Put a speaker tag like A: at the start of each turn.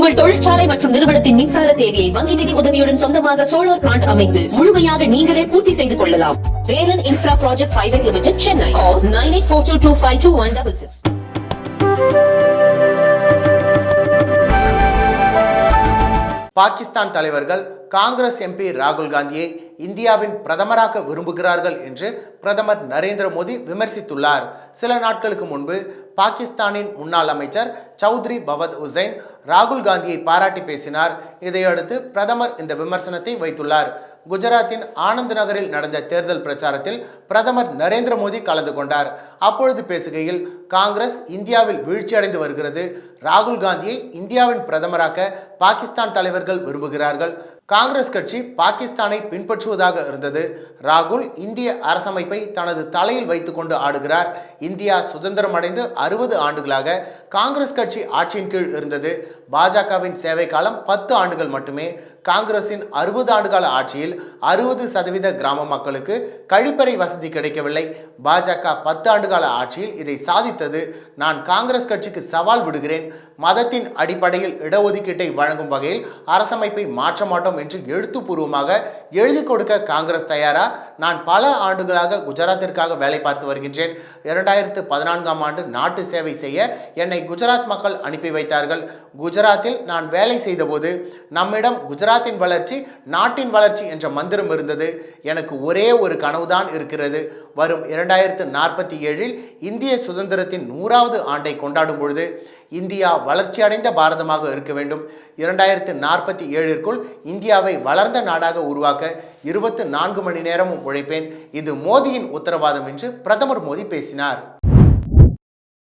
A: உங்கள் தொழிற்சாலை மற்றும் நிறுவனத்தின் மின்சார தேவையை வங்கி நிதி உதவியுடன் சொந்தமாக சோலார் பிளான்ட் அமைத்து முழுமையாக நீங்களே பூர்த்தி செய்து கொள்ளலாம். Velan infra project private limited Chennai nine eight four two two five two one double six
B: Pakistan தலைவர்கள் காங்கிரஸ் எம்பி ராகுல் காந்தியை இந்தியாவின் பிரதமராக்க விரும்புகிறார்கள் என்று பிரதமர் நரேந்திர மோடி விமர்சித்துள்ளார். சில நாட்களுக்கு முன்பு பாகிஸ்தானின் முன்னாள் அமைச்சர் சௌத்ரி பவத் உசைன் ராகுல் காந்தியை பாராட்டி பேசினார். இதையடுத்து பிரதமர் இந்த விமர்சனத்தை வைத்துள்ளார். குஜராத்தின் ஆனந்த் நகரில் நடந்த தேர்தல் பிரச்சாரத்தில் பிரதமர் நரேந்திர மோடி கலந்து கொண்டார். அப்பொழுது பேசுகையில் காங்கிரஸ் இந்தியாவில் வீழ்ச்சியடைந்து வருகிறது. ராகுல் காந்தியை இந்தியாவின் பிரதமராக்க பாகிஸ்தான் தலைவர்கள் விரும்புகிறார்கள். காங்கிரஸ் கட்சி பாகிஸ்தானை பின்பற்றுவதாக இருந்தது. ராகுல் இந்திய அரசமைப்பை தனது தலையில் வைத்துக்கொண்டு ஆடுகிறார். இந்தியா சுதந்திரம் அடைந்து அறுபது ஆண்டுகளாக காங்கிரஸ் கட்சி ஆட்சியின் கீழ் இருந்தது. பாஜகவின் சேவை காலம் பத்து ஆண்டுகள் மட்டுமே. காங்கிரசின் அறுபது ஆண்டுகால ஆட்சியில் அறுபது சதவீத கிராம மக்களுக்கு கழிப்பறை வசதி கிடைக்கவில்லை. பாஜக பத்து ஆண்டுகால ஆட்சியில் இதை சாதித்தது. நான் காங்கிரஸ் கட்சிக்கு சவால் விடுகிறேன். மதத்தின் அடிப்படையில் இடஒதுக்கீட்டை வழங்கும் வகையில் அரசமைப்பை மாற்ற மாட்டோம் என்று எழுத்துப்பூர்வமாக எழுதி கொடுக்க காங்கிரஸ் தயாரா? நான் பல ஆண்டுகளாக குஜராத்திற்காக வேலை பார்த்து வருகின்றேன். இரண்டாயிரத்து பதினான்காம் ஆண்டு நாட்டு சேவை செய்ய என்னை குஜராத் மக்கள் அனுப்பி வைத்தார்கள். குஜராத்தில் நான் வேலை செய்தபோது நம்மிடம் குஜராத்தின் வளர்ச்சி நாட்டின் வளர்ச்சி என்ற மந்திரம் இருந்தது. எனக்கு ஒரே ஒரு கனவுதான் இருக்கிறது. வரும் இரண்டாயிரத்து நாற்பத்தி ஏழில் இந்திய சுதந்திரத்தின் நூறாவது ஆண்டை கொண்டாடும் பொழுது இந்தியா வளர்ச்சியடைந்த பாரதமாக இருக்க வேண்டும். இரண்டாயிரத்து நாற்பத்தி ஏழிற்குள் இந்தியாவை வளர்ந்த நாடாக உருவாக்க இருபத்து நான்கு மணி நேரமும் உழைப்பேன். இது மோதியின் உத்தரவாதம் என்று பிரதமர் மோடி பேசினார்.